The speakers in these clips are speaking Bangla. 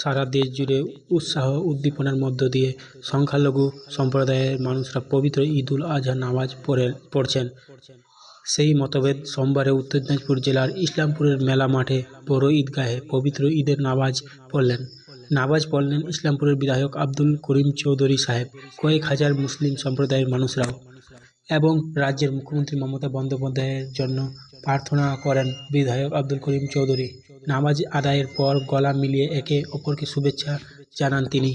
সারা দেশ জুড়ে উৎসাহ উদ্দীপনার মধ্য দিয়ে সংখ্যালঘু সম্প্রদায়ের মানুষরা পবিত্র ঈদ উল আজহা নামাজ পড়ে, পড়ছেন। সেই মতভেদ সোমবারে উত্তর দিনাজপুর জেলার ইসলামপুরের মেলা মাঠে বড় ঈদগাহে পবিত্র ঈদের নামাজ পড়লেন। নামাজ পড়লেন ইসলামপুরের বিধায়ক আব্দুল করিম চৌধুরী সাহেব, কয়েক হাজার মুসলিম সম্প্রদায়ের মানুষরাও। এবং রাজ্যের মুখ্যমন্ত্রী মমতা বন্দ্যোপাধ্যায়ের জন্য প্রার্থনা করেন বিধায়ক আব্দুল করিম চৌধুরী। নামাজ আদায়ের পর গলা মিলিয়ে একে অপরকে শুভেচ্ছা জানান তিনি।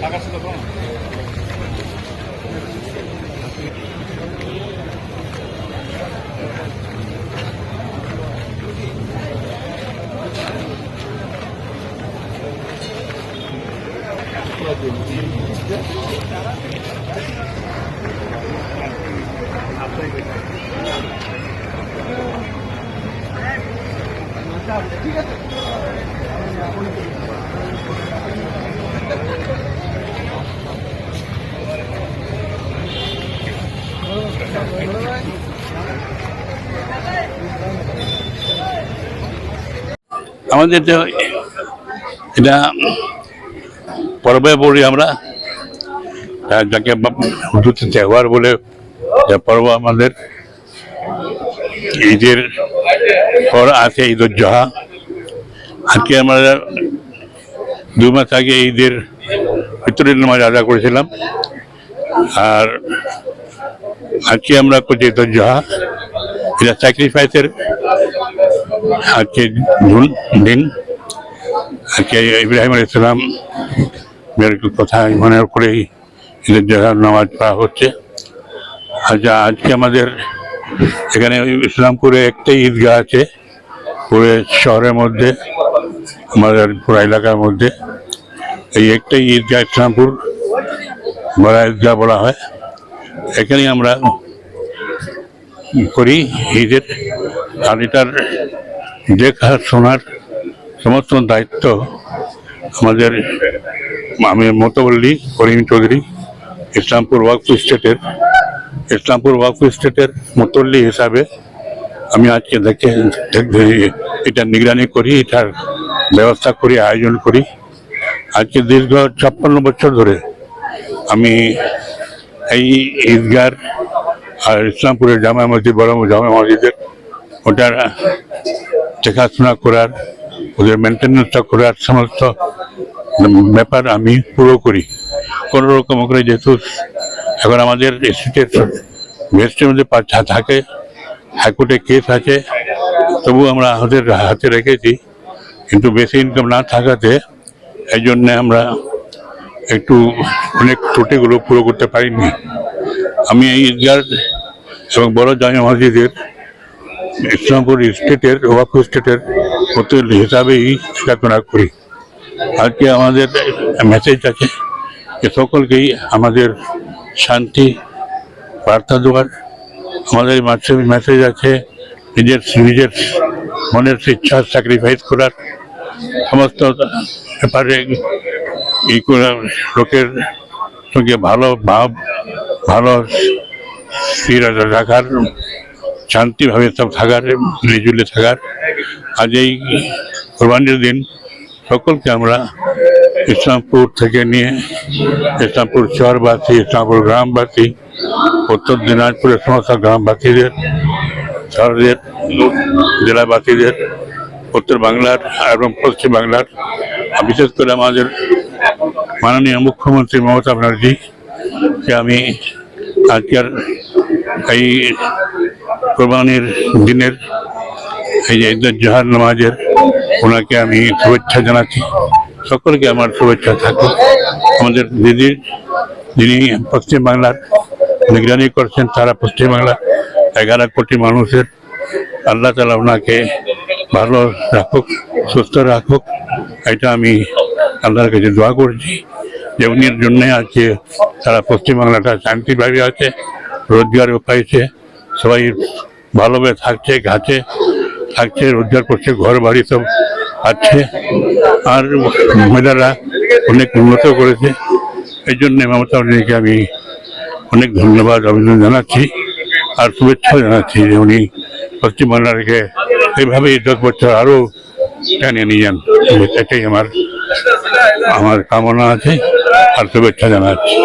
Gracias. আমাদের তো এটা পর্বে পড়ি আমরা। যাকে হুজুতে তেওয়ার বলে পর্ব আমাদের। ঈদের পর আছে ঈদ উজ্জহা আজকে আমরা দু মাস আগে ঈদের ভিতরের নামাজ আদা করেছিলাম। আর আজকে আমরা করছি ঈদ উজ্জহা এটা স্যাক্রিফাইসের আজকে জুন দিন। আজকে ইব্রাহিম আলী ইসলাম কথা মনে করেই ঈদের জায়গার নামাজ পড়া হচ্ছে। আচ্ছা আজকে আমাদের এখানে ইসলামপুরে একটাই ঈদগাহ আছে। পুরো শহরের মধ্যে, আমাদের পুরো এলাকার মধ্যে। এই একটাই ঈদগাহ ইসলামপুর বড় ঈদগাহ বলা হয়। এখানেই আমরা করি ঈদের। আর এটার দেখা শোনার সমস্ত দায়িত্ব আমাদের আমি মতবল্লী করিম চৌধুরী। ইসলামপুর ওয়াকফ স্টেটের, ইসলামপুর ওয়াকফ স্টেটের মুতল্লি হিসাবে আমি আজকে দেখে এটা নিগরানি করি, এটার ব্যবস্থা করি, আয়োজন করি। আজকে দীর্ঘ ছাপ্পান্ন বছর ধরে আমি এই ঈদগার আর ইসলামপুরের জামা মসজিদ, বড় জামা মসজিদের ওটার দেখাশোনা করার, ওদের মেনটেন্যান্সটা করার সমস্ত ব্যাপার আমি পুরো করি। কোনো রকম করে যেহেতু এখন আমাদের স্টেটের মধ্যে থাকে, হাইকোর্টে কেস আছে তবু আমরা আমাদের হাতে রেখেছি, কিন্তু বেশি ইনকাম না থাকাতে এই জন্যে আমরা একটু অনেক ত্রুটিগুলো পুরো করতে পারিনি। আমি এই ঈদগাহ এবং বড় জামা মসজিদের ইসলামপুর স্টেটের, ওয়াকফ স্টেটের হোটেল হিসাবেই দেখাশোনা করি। আজকে আমাদের মেসেজ আছে যে সকলকেই আমাদের শান্তি, বার্তা দেওয়ার আমাদের মাঝে মেসেজ আছে, নিজের নিজের মনের ইচ্ছা স্যাক্রিফাইস করার। সমস্ত ব্যাপারে এই করার লোকের সঙ্গে ভালো ভাব, ভালো স্থির রাখার শান্তিভাবে সব থাকার, মিলেজুলে থাকার। আজ এই কোরবানির দিন সকলকে আমরা ইসলামপুর থেকে নিয়ে ইসলামপুর শহরবাসী, ইসলামপুর গ্রামবাসী, উত্তর দিনাজপুরের সমস্ত গ্রামবাসীদের, শহরের জেলাবাসীদের, উত্তর বাংলার এবং পশ্চিম বাংলার বিশেষ করে আমাদের মাননীয় মুখ্যমন্ত্রী মমতা ব্যানার্জিকে আমি আজকের এই কোরবানির দিনের এই যে ঈদের জোহার নামাজের ওনাকে আমি শুভেচ্ছা জানাচ্ছি। সকলকে আমার শুভেচ্ছা থাকবে আমাদের দিদির যিনি পশ্চিম বাংলার নিগরানি করছেন তারা পশ্চিম বাংলা এগারো কোটি মানুষের। আল্লাহ তালা ওনাকে ভালো রাখুক, সুস্থ রাখুক। এটা আমি আল্লাহর কাছে দোয়া করছি যে উনির জন্যে আজকে সারা পশ্চিমবাংলাটা শান্তিভাবে আছে রোজগারও পাইছে, সবাই ভালোভাবে থাকছে, ঘাটে থাকছে, রোজগার করছে ঘর বাড়ি সব আছে। আর মহিলারা অনেক উন্নত করেছে। এই জন্যে মমতা ব্যানার্জিকে আমি অনেক ধন্যবাদ, অভিনন্দন জানাচ্ছি আর শুভেচ্ছা জানাচ্ছি যে উনি পশ্চিমবাংলাকে এইভাবেই দশ বছর আরও টানিয়ে নিয়ে যান। এটাই আমার আমার কামনা আছে আর শুভেচ্ছা জানাচ্ছি।